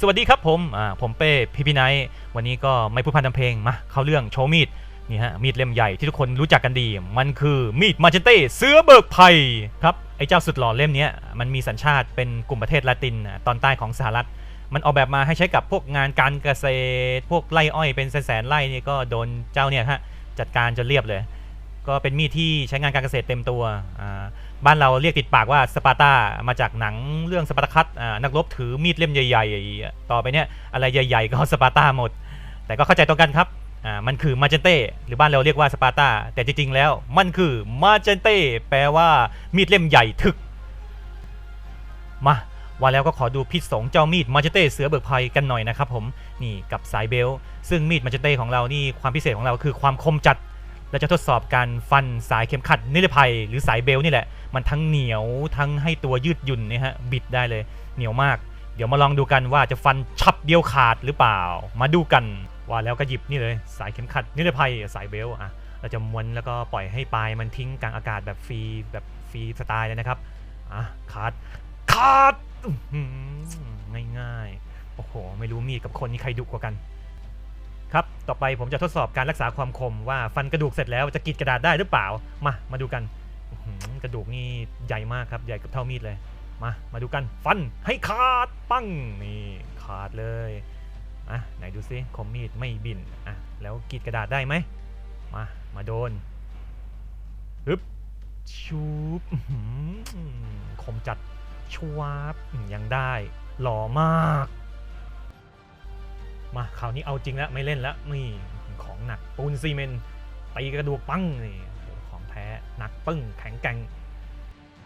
สวัสดีครับผม อ่า ผมเป้พี่พี่ไนท์วันนี้ก็ไม่พูดพันทำเพลง มา เข้าเรื่องโชว์มีด นี่ฮะ มีดเล่มใหญ่ที่ทุกคนรู้จักกันดี มันคือมีดมาเจนเต้เสือเบิกภัยครับ ไอ้เจ้าสุดหล่อเล่มนี้มันมีสัญชาติเป็นกลุ่มประเทศละตินตอนใต้ของสหรัฐ มันออกแบบมาให้ใช้กับพวกงานการเกษตร พวกไร่อ้อยเป็นแสนๆไร่นี่ก็โดนเจ้าเนี่ยฮะจัดการจนเรียบเลย ก็เป็นมีดที่ใช้งานการเกษตรเต็มตัว อ่า บ้านเราเรียกติดปากว่าสปาร์ตามาจากหนังเรื่องสปาร์ตาคัสนักรบถือมีดเล่มใหญ่ ๆ ต่อไปเนี่ยอะไรใหญ่ ๆ ก็สปาร์ตาหมด แต่ก็เข้าใจตรงกันครับมันคือมาเจนเต้หรือบ้านเราเรียกว่าสปาร์ตาแต่จริง ๆ แล้วมันคือมาเจนเต้แปลว่ามีดเล่มใหญ่ถึก มาว่าแล้วก็ขอดูพิษสงเจ้ามีดมาเจเต้เสือเบิกภัยกันหน่อยนะครับผมนี่กับสายเบล ซึ่งมีดมาเจเต้ของเรานี่ความพิเศษของเราคือความคมจัดเราจะทดสอบการฟันสายเข็มขัดนิรภัยหรือสายเบลนี่แหละ มันทั้งเหนียวทั้งให้ตัวยืดหยุ่นเนี่ยฮะบิดได้เลยเหนียวมาก เดี๋ยวมาลองดูกันว่าจะฟันฉับเดียวขาดหรือเปล่า มาดูกันว่าแล้วก็หยิบนี่เลยสายเข็มขัดนิรภัยสายเบลต์อะเราจะม้วนแล้วก็ปล่อยให้ปลายมันทิ้งกลางอากาศแบบฟรีแบบฟรีสไตล์เลยนะครับอะขาดขาดง่ายๆโอ้โหไม่รู้มีดกับคนนี่ใครดุกว่ากันครับ ต่อไปผมจะทดสอบการรักษาความคมว่าฟันกระดูกเสร็จแล้วจะกรีดกระดาษได้หรือเปล่า มา มาดูกัน กระดูกนี่ใหญ่มากครับ ใหญ่กับเท่ามีดเลย มา มาดูกัน ฟันให้ขาด ปั้ง นี่ขาดเลย อะ ไหนดูซิคมมีดไม่บิน อะ แล้วกรีดกระดาษได้ไหม มา มาโดนฮึบชูบคมจัดชวาบยังได้ หล่อมาก มาคราวนี้เอาจริงแล้วไม่เล่นแล้วนี่ของหนักปูนซีเมนต์ตีกระดูกปั้งนี่ หนักปึ้งแข็งแกร่ง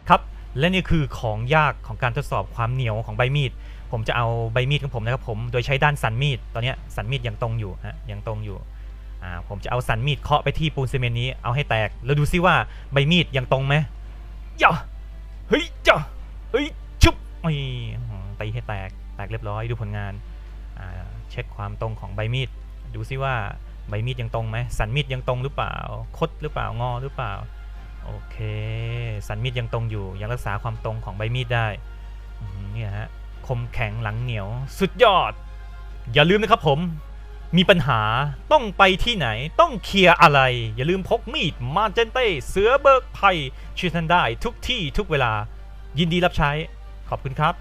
ครับและนี่คือของยากของการทดสอบความเหนียวของใบมีด ผมจะเอาใบมีดของผมนะครับผมโดยใช้ด้านสันมีดตอนนี้สันมีดยังตรงอยู่ฮะยังตรงอยู่ผมจะเอาสันมีดเคาะไปที่ปูนซีเมนต์นี้เอาให้แตก แล้วดูซิว่าใบมีดยังตรงไหมย่าเฮ้ยจ้าเฮ้ยชุบไม่ตีให้แตกแตกเรียบร้อยดูผลงานาเช็คความตรงของใบมีด ดูซิว่าใบมีดยังตรงไหมสันมีดยังตรงหรือเปล่า คดหรือเปล่างอหรือเปล่า โอเค สันมีดยังตรงอยู่ ยังรักษาความตรงของใบมีดได้เนี่ยฮะคมแข็งหลังเหนียว สุดยอด อย่าลืมนะครับผม มีปัญหาต้องไปที่ไหน ต้องเคลียร์อะไร อย่าลืมพกมีดมาเจนเต้ เสือเบิกไพ่ช่วยท่านได้ทุกที่ทุกเวลา ยินดีรับใช้ ขอบคุณครับ